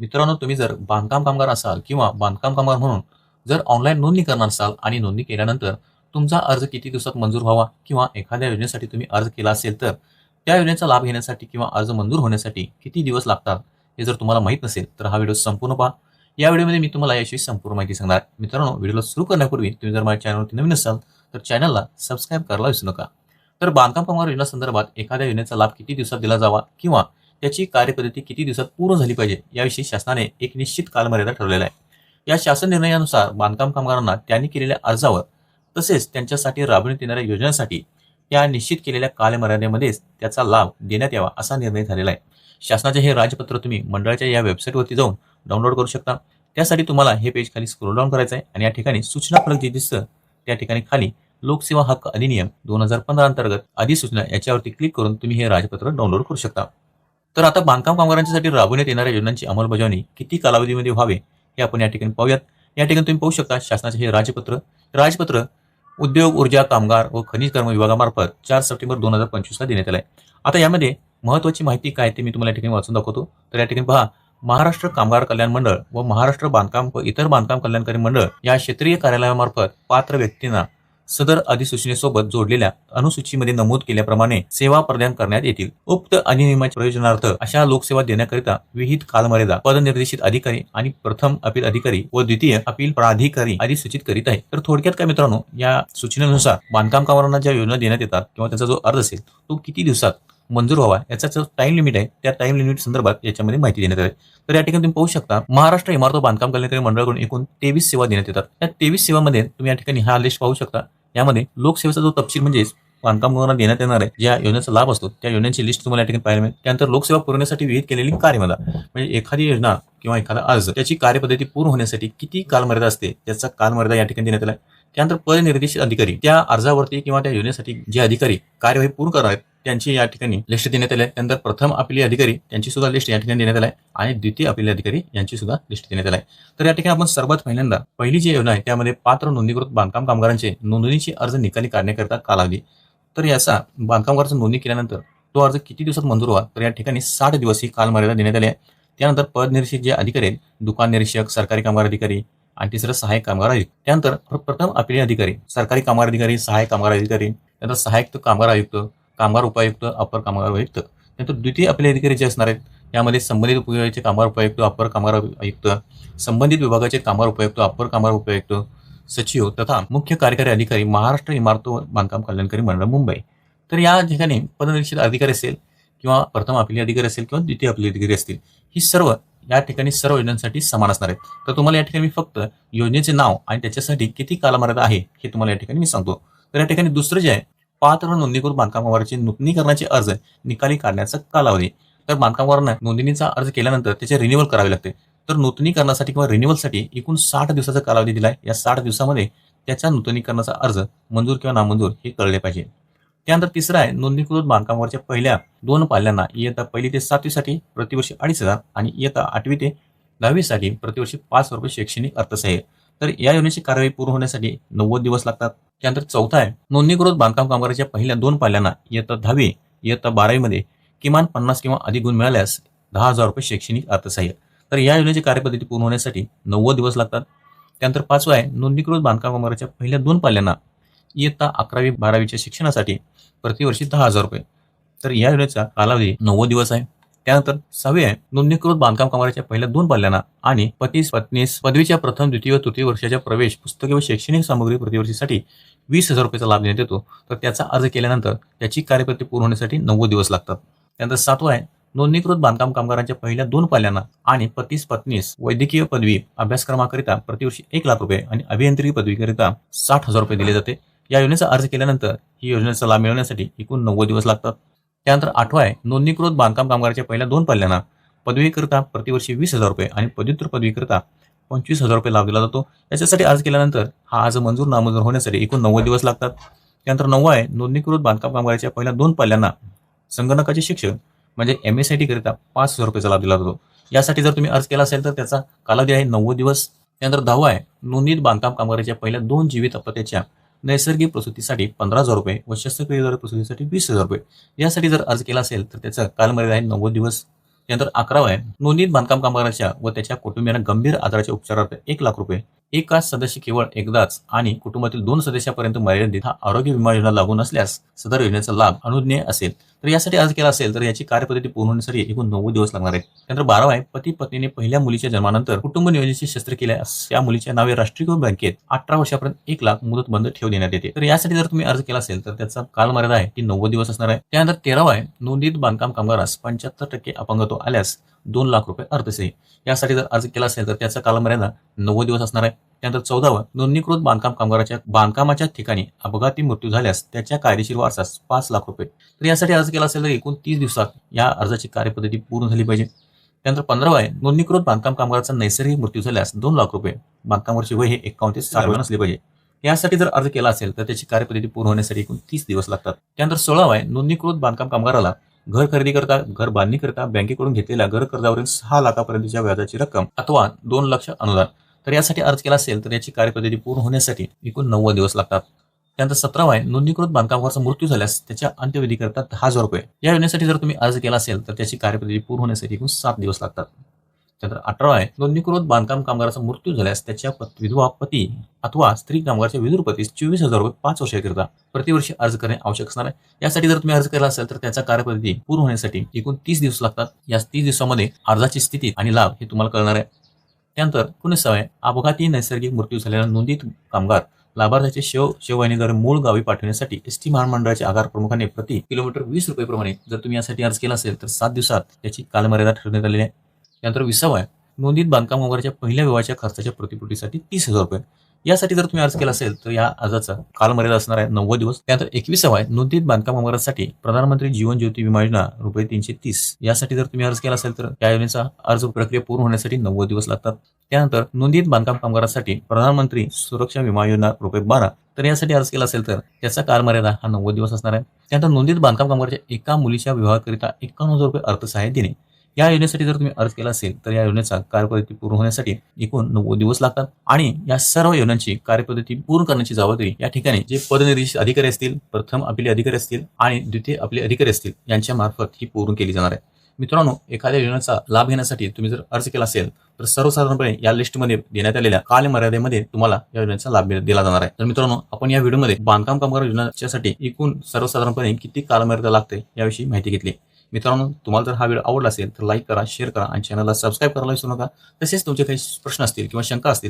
मित्रांनो तुम्ही जर बांधकाम कामगार असाल किंवा बांधकाम कामगार म्हणून जर ऑनलाईन नोंदणी करणार असाल आणि नोंदणी केल्यानंतर तुमचा अर्ज किती दिवसात मंजूर व्हावा किंवा एखाद्या योजनेसाठी तुम्ही अर्ज केला असेल तर त्या योजनेचा लाभ घेण्यासाठी किंवा अर्ज मंजूर होण्यासाठी किती दिवस लागतात हे जर तुम्हाला माहीत नसेल तर हा व्हिडिओ संपूर्ण पहा. या व्हिडिओमध्ये मी तुम्हाला याविषयी संपूर्ण माहिती सांगणार. मित्रांनो व्हिडिओला सुरू करण्यापूर्वी तुम्ही जर माझ्या चॅनलवरती नवीन असाल तर चॅनलला सबस्क्राईब करायला विसरू नका. तर बांधकाम कामगार योजना संदर्भात एखाद्या योजनेचा लाभ किती दिवसात दिला जावा किंवा त्याची कार्यपद्धती किती दिवसात पूर्ण झाली पाहिजे याविषयी शासनाने एक निश्चित कालमर्यादा ठरवलेला आहे. या शासन निर्णयानुसार बांधकाम कामगारांना त्यांनी केलेल्या अर्जावर तसेच त्यांच्यासाठी राबविण्यात येणाऱ्या योजनांसाठी या निश्चित केलेल्या कालमर्यादेमध्येच त्याचा लाभ देण्यात यावा असा निर्णय झालेला आहे. शासनाचे हे राजपत्र तुम्ही मंडळाच्या या वेबसाईटवरती जाऊन डाउनलोड करू शकता. त्यासाठी तुम्हाला हे पेज खाली स्क्रोल डाऊन करायचं आहे आणि या ठिकाणी सूचना फलक जे दिसतं त्या ठिकाणी खाली लोकसेवा हक्क अधिनियम दोन हजार पंधरा अंतर्गत अधिसूचना याच्यावरती क्लिक करून तुम्ही हे राजपत्र डाउनलोड करू शकता. तर आता बांधकाम कामगारांच्यासाठी राबवण्यात येणाऱ्या योजनांची अंमलबजावणी किती कालावधीमध्ये व्हावे हे आपण या ठिकाणी पाहूयात. या ठिकाणी तुम्ही पाहू शकता शासनाचे हे राजपत्र राजपत्र उद्योग ऊर्जा कामगार व खनिज कर्म विभागामार्फत चार सप्टेंबर दोन हजार पंचवीसला देण्यात आलं आहे आता यामध्ये महत्वाची माहिती काय ते मी तुम्हाला या ठिकाणी वाचून दाखवतो. तर या ठिकाणी पहा महाराष्ट्र कामगार कल्याण मंडळ व महाराष्ट्र बांधकाम व इतर बांधकाम कल्याणकारी मंडळ या क्षेत्रीय कार्यालयामार्फत पात्र व्यक्तींना सदर अधिसूचनेसोबत जोडलेल्या अनुसूचीमध्ये नमूद केल्याप्रमाणे सेवा प्रदान करण्यात येतील. उक्त अधिनियमाच्या प्रयोजनार्थ अशा लोकसेवा देण्याकरिता विहित कालमर्यादा पदनिर्देशित अधिकारी आणि प्रथम अपील अधिकारी व द्वितीय अपील प्राधिकारी आधी सूचित करीत आहे. तर थोडक्यात काय मित्रांनो या सूचनेनुसार बांधकाम कामगारांना ज्या योजना देण्यात येतात किंवा त्याचा जो अर्ज असेल तो किती दिवसात मंजूर व्हावा याचा जो टाइम लिमिट आहे त्या टाइम लिमिट संदर्भात याच्यामध्ये माहिती देण्यात आली तर या ठिकाणी तुम्ही पाहू शकता महाराष्ट्र इमारत बांधकाम कल्याणकारी मंडळाकडून एकूण तेवीस सेवा देण्यात येतात. या तेवीस सेवामध्ये तुम्ही या ठिकाणी हा लिस्ट पाहू शकता. यामध्ये लोकसेवेचा जो तपशील म्हणजेच बांधकाम कामगारांना देण्यात येणार आहे ज्या योजनेचा लाभ असतो त्या योजनेची लिस्ट तुम्हाला या ठिकाणी पाहायला मिळेल. त्यानंतर लोकसेवा पुरवण्यासाठी विहित केलेली कार्यमर्यादा म्हणजे एखादी योजना किंवा एखादा अर्ज त्याची कार्यपद्धती पूर्ण होण्यासाठी किती कालमर्यादा असते त्याचा कालमर्यादा या ठिकाणी देण्यात आला त्यानंतर पदनिर्देशित अधिकारी त्या अर्जावरती किंवा त्या योजनेसाठी जे अधिकारी कार्यवाही पूर्ण करणार आहेत त्यांची या ठिकाणी लिस्ट देण्यात आली आहे. त्यानंतर प्रथम अपिली अधिकारी यांची सुद्धा लिस्ट या ठिकाणी देण्यात आली आहे. आणि द्वितीय अपिली अधिकारी यांची सुद्धा लिस्ट देण्यात आली आहे. तर या ठिकाणी आपण सर्वात पहिल्यांदा पहिली जी योजना आहे त्यामध्ये पात्र नोंदणीकृत बांधकाम कामगारांचे नोंदणीची अर्ज निकाली काढण्याकरिता कालावधी तर याचा बांधकामगाराचा नोंदणी केल्यानंतर तो अर्ज किती दिवसात मंजूर व्हा तर या ठिकाणी साठ दिवस ही कालमर्यादा देण्यात आली आहे. त्यानंतर पदनिरीक्षक जे अधिकारी आहेत दुकान निरीक्षक सरकारी कामगार अधिकारी आणि तिसरं सहाय्यक कामगार आयुक्त. त्यानंतर प्रथम अपिलीय अधिकारी सरकारी कामगार अधिकारी सहाय्यक कामगार अधिकारी त्यानंतर सहाय्यक कामगार आयुक्त कामगार उपायुक्त अपर कामगार आयुक्त त्यानंतर द्वितीय अपिलीय अधिकारी जे असणार आहेत यामध्ये संबंधित उपयोगाचे कामगार उपायुक्त अपर कामगार आयुक्त संबंधित विभागाचे कामगार उपायुक्त अपर कामगार उपायुक्त सचिव तथा मुख्य कार्यकारी अधिकारी महाराष्ट्र इमारत बांधकाम कल्याणकारी मंडळ मुंबई. तर या ठिकाणी पदनिश्चित अधिकारी असेल किंवा प्रथम आपली अधिकारी असेल किंवा द्वितीय आपली अधिकारी असतील ही सर्व या ठिकाणी सर्व योजनांसाठी समान असणार आहेत. तर तुम्हाला या ठिकाणी मी फक्त योजनेचे नाव आणि त्याच्यासाठी किती कालमर्यादा आहे हे तुम्हाला या ठिकाणी मी सांगतो. तर या ठिकाणी दुसरं जे आहे पात्र नोंदणीकृत बांधकामावरचे नूतनीकरणाचे अर्ज निकाली काढण्याचा कालावधी. तर बांधकामगारांना नोंदणीचा अर्ज केल्यानंतर त्याचे रिन्युअल करावे लागते. तर नूतनीकरणासाठी किंवा रिन्युअलसाठी एकूण साठ दिवसाचा कालावधी दिलाय. या साठ दिवसामध्ये त्याच्या नूतनीकरणाचा अर्ज मंजूर किंवा नामंजूर हे कळले पाहिजे. त्यानंतर तिसरं आहे नोंदणीकृत बांधकामावरच्या पहिल्या दोन पाल्यांना इयत्ता पहिली ते सातवीसाठी प्रतिवर्षी अडीच हजार आणि इयत्ता आठवी ते दहावीसाठी प्रतिवर्षी पाच रुपये शैक्षणिक अर्थसहाय्य. तर या योजनेची कार्यवाही पूर्ण होण्यासाठी नव्वद दिवस लागतात. त्यानंतर चौथा आहे नोंदणीकृत बांधकाम कामगाराच्या पहिल्या दोन पाल्यांना इयत्ता दहावी इयत्ता बारावीमध्ये किमान पन्नास किंवा अधिक गुण मिळाल्यास दहा हजार रुपये शैक्षणिक अर्थसहाय्य. तर या योजनेची कार्यपद्धती पूर्ण होण्यासाठी नव्वद दिवस लागतात. त्यानंतर पाचवा आहे नोंदणीकृत बांधकाम कामगाराच्या पहिल्या दोन पाल्यांना इयत्ता अकरावी बारावीच्या शिक्षणासाठी प्रतिवर्षी दहा हजार रुपये. तर या योजनेचा कालावधी नव्वद दिवस आहे. त्यानंतर सहावी आहे. नोंदणीकृत बांधकाम कामगाराच्या पहिल्या दोन पाल्यांना आणि पतीस पत्नीस पदवीच्या प्रथम द्वितीय व तृतीय वर्षाच्या प्रवेश पुस्तके व शैक्षणिक सामग्री प्रतिवर्षीसाठी वीस हजार रुपयाचा लाभ देण्यात येतो. तर त्याचा अर्ज केल्यानंतर त्याची कार्यपद्धती पूर्ण होण्यासाठी नव्वद दिवस लागतात. त्यानंतर सातवा आहे. नोंदणीकृत बांधकाम कामगारांच्या पहिल्या दोन पाल्यांना आणि पतीस पत्नीस वैद्यकीय पदवी अभ्यासक्रमाकरिता प्रतिवर्षी एक लाख रुपये आणि अभियांत्रिकी पदवीकरिता साठ हजार रुपये दिले जाते. या योजनेचा अर्ज केल्यानंतर ही योजनेचा लाभ मिळवण्यासाठी एकूण नव्वद दिवस लागतात. त्यानंतर आठवा आहे नोंदणीकृत बांधकाम कामगाराच्या पहिल्या दोन पाल्यांना पदवीकरिता प्रतिवर्षी वीस हजार रुपये आणि पदव्युत्तर पदवीकरिता पंचवीस हजार रुपये लाभ दिला जातो. याच्यासाठी अर्ज केल्यानंतर हा अर्ज मंजूर नामंजूर होण्यासाठी एकूण नव्वद दिवस लागतात. त्यानंतर नववा आहे नोंदणीकृत बांधकाम कामगाराच्या पहिल्या दोन पाल्यांना संगणकाचे शिक्षण म्हणजे एम एस आय टी करिता पाच हजार रुपयाचा लाभ दिला जातो. यासाठी जर तुम्ही अर्ज केला असेल तर त्याचा कालावधी आहे नव्वद दिवस. त्यानंतर दहावा आहे नोंदणीत बांधकाम कामगाराच्या पहिल्या दोन जीवित अपत्याच्या नैसर्गिक प्रसूतीसाठी पंधरा हजार रुपये व शस्त्रक्रियेद्वारे प्रसूतीसाठी वीस हजार रुपये. यासाठी जर अर्ज केला असेल तर त्याचा कालमर्यादा आहे नव्वद दिवस. त्यानंतर अकरावा आहे नोंदणीत बांधकाम कामगाराच्या व त्याच्या कुटुंबियांना गंभीर आजाराच्या उपचारार्थ एक लाख रुपये. एकाच सदस्य केवळ एकदाच आणि कुटुंबातील दोन सदस्यापर्यंत मर्यादित हा आरोग्य विमा योजना लागू नसल्यास सदर योजनेचा लाभ अनुज्ञेय असेल. तर यासाठी अर्ज केला असेल तर याची कार्यपद्धती पूर्ण होण्यासाठी एकूण नव्वद दिवस लागणार आहेत त्यानंतर बारावा आहे पती पत्नीने पहिल्या मुलीच्या जन्मानंतर कुटुंब नियोजनाची शस्त्र केल्यास या मुलीच्या नावे राष्ट्रीयकृत बँकेत अठरा वर्षापर्यंत एक लाख मुदत बंद ठेव देण्यात येते. तर यासाठी जर तुम्ही अर्ज केला असेल तर त्याचा कालमर्यादा आहे ती नव्वद दिवस असणार आहे. त्यानंतर तेरावा आहे नोंदीत बांधकाम कामगारास पंच्याहत्तर टक्के अपंगत्व आल्यास दोन लाख रुपये अर्थसही यासाठी जर अर्ज केला असेल तर त्याचा कालमर्यादा नव्वद दिवस असणार आहे. त्यानंतर चौदावं नोंदणीकृत बांधकाम कामगाराच्या बांधकामाच्या ठिकाणी अपघाती मृत्यू झाल्यास त्याच्या कायदेशीर वारसास पाच लाख रुपये. तर यासाठी अर्ज केला असेल तर एकूण तीस दिवसात या अर्जाची कार्यपद्धती पूर्ण झाली पाहिजे. त्यानंतर पंधरावा आहे नोंदणीकृत बांधकाम कामगाराचा नैसर्गिक मृत्यू झाल्यास दोन लाख रुपये बांधकामावरचे वय हे एकावन्न ते साठ नसले पाहिजे. यासाठी जर अर्ज केला असेल तर त्याची कार्यपद्धती पूर्ण होण्यासाठी एकूण तीस दिवस लागतात. त्यानंतर सोळावा आहे नोंदणीकृत बांधकाम कामगाराला घर खरेदी करता घर बांधणी करता बँकेकडून घेतलेल्या घर कर्जावरील सहा लाखापर्यंतच्या व्याजाची रक्कम अथवा दोन लक्ष अनुदान. तर यासाठी अर्ज केला असेल तर याची कार्यपद्धती पूर्ण होण्यासाठी एकूण नव्वद दिवस लागतात. त्यानंतर सतरावा आहे नोंदणीकृत बांधकामावरचा मृत्यू झाल्यास त्याच्या अंत्यविधीकरता दहा हजार रुपये. या योजनेसाठी जर तुम्ही अर्ज केला असेल तर त्याची कार्यपद्धती पूर्ण होण्यासाठी एकूण सात दिवस लागतात. त्यानंतर अठरावा आहे नोंदणीकृत बांधकाम कामगाराचा मृत्यू झाल्यास त्याच्या पत- विधवा पती अथवा स्त्री कामगारच्या विधुरपतीस चोवीस हजार रुपये पाच वर्षाकरिता प्रतिवर्षी अर्ज करणे आवश्यक असणार आहे. यासाठी जर तुम्ही अर्ज केला असेल तर त्याचा कार्यपद्धती पूर्ण होण्यासाठी एकूण तीस दिवस लागतात. या तीस दिवसामध्ये अर्जाची स्थिती आणि लाभ हे तुम्हाला कळणार आहे. त्यानंतर एकोणीसावा अपघाती नैसर्गिक मृत्यू झालेला नोंदित कामगार. लाभार्थ्याचे शेव शेववाहिनीद्वारे मूळ गावी पाठवण्यासाठी एस टी महामंडळाच्या आगार प्रमुखाने प्रति किलोमीटर वीस रुपये प्रमाणे जर तुम्ही यासाठी अर्ज केला असेल तर सात दिवसात त्याची कालमर्यादा ठरवण्यात आलेली आहे. त्यानंतर विसावा आहे. नोंदीत बांधकाम कामगाराच्या पहिल्या विवाहाच्या खर्चाच्या प्रतिपूर्तीसाठी तीस हजार रुपये. यासाठी जर तुम्ही अर्ज केला असेल तर या अर्जाचा कालमर्यादा असणार आहे नव्वद दिवस. त्यानंतर एकविसावा आहे नोंदीत बांधकाम कामगारासाठी प्रधानमंत्री जीवन ज्योती विमा योजना रुपये तीनशे तीस. यासाठी जर तुम्ही अर्ज केला असेल तर त्या योजनेचा अर्ज प्रक्रिया पूर्ण होण्यासाठी नव्वद दिवस लागतात. त्यानंतर नोंदीत बांधकाम कामगारांसाठी प्रधानमंत्री सुरक्षा विमा योजना रुपये बारा. तर यासाठी अर्ज केला असेल तर त्याचा कालमर्यादा हा नव्वद दिवस असणार आहे. त्यानंतर नोंदीत बांधकाम कामगाराच्या एका मुलीच्या विवाहाकरिता एकावन्न हजार रुपये अर्थसहाय्य देणे. या योजनेसाठी जर तुम्ही अर्ज केला असेल तर या योजनेचा कार्यपद्धती पूर्ण होण्यासाठी एकूण नव्वद दिवस लागतात. आणि या सर्व योजनांची कार्यपद्धती पूर्ण करण्याची जबाबदारी या ठिकाणी जे पदनिर्देशित अधिकारी असतील प्रथम आपले अधिकारी असतील आणि द्वितीय आपले अधिकारी असतील यांच्या मार्फत ही पूर्ण केली जाणार आहे. मित्रांनो एखाद्या योजनेचा लाभ घेण्यासाठी तुम्ही जर अर्ज केला असेल तर सर्वसाधारणपणे या लिस्टमध्ये देण्यात आलेल्या कालमर्यादेमध्ये तुम्हाला या योजनेचा लाभ दिला जाणार आहे. तर मित्रांनो आपण या व्हिडिओमध्ये बांधकाम कामगार योजनेसाठी एकूण सर्वसाधारणपणे किती कालमर्यादा लागते याविषयी माहिती घेतली. मित्रांनो तुम्हाला जर हा व्हिडिओ आवडला असेल तर लाईक करा शेअर करा आणि चॅनलला सबस्क्राईब करायला विसरू नका. तसेच तुमचे काही प्रश्न असतील किंवा शंका असतील